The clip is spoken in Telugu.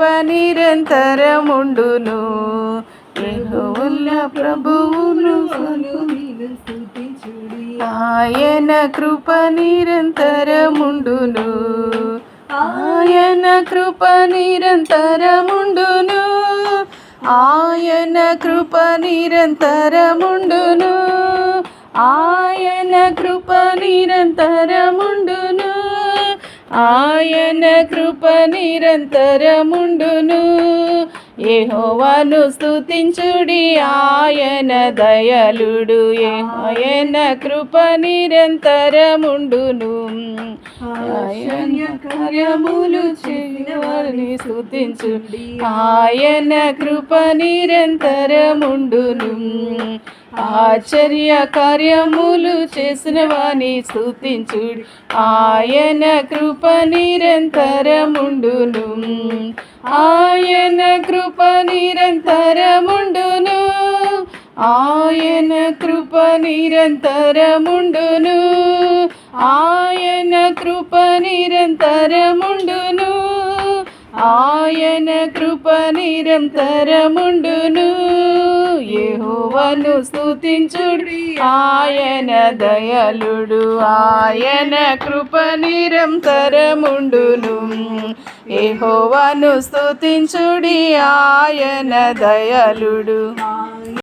నిరంతరముండును యెహోవా ప్రభువును ఆయన కృప నిరంతరముండును. ఆయన కృప నిరంతరముండును. ఆయన కృప నిరంతరముండును. ఆయన కృప నిరంతరముండును. ఆయన కృప నిరంతరముండును. ఏహోవాను స్థుతించుడి ఆయన దయలుడు ఆయన కృప నిరంతరముండును. ఆయన కార్యములు చేయవారిని స్థుతించుడి ఆయన కృప నిరంతరముండును. ఆశ్చర్య కార్యములు చేసిన వాణి స్థుతించుడు ఆయన కృప నిరంతరముండును. ఆయన కృప నిరంతరముండును. ఆయన కృప నిరంతరముండును. ఆయన కృప నిరంతరముండును. ఆయన కృప నిరంతరముండును. యహోవాను స్థుతించుడి ఆయన దయలుడు ఆయన కృప నిరంతరముండును. యహోవాను స్థుతించుడి ఆయన దయలుడు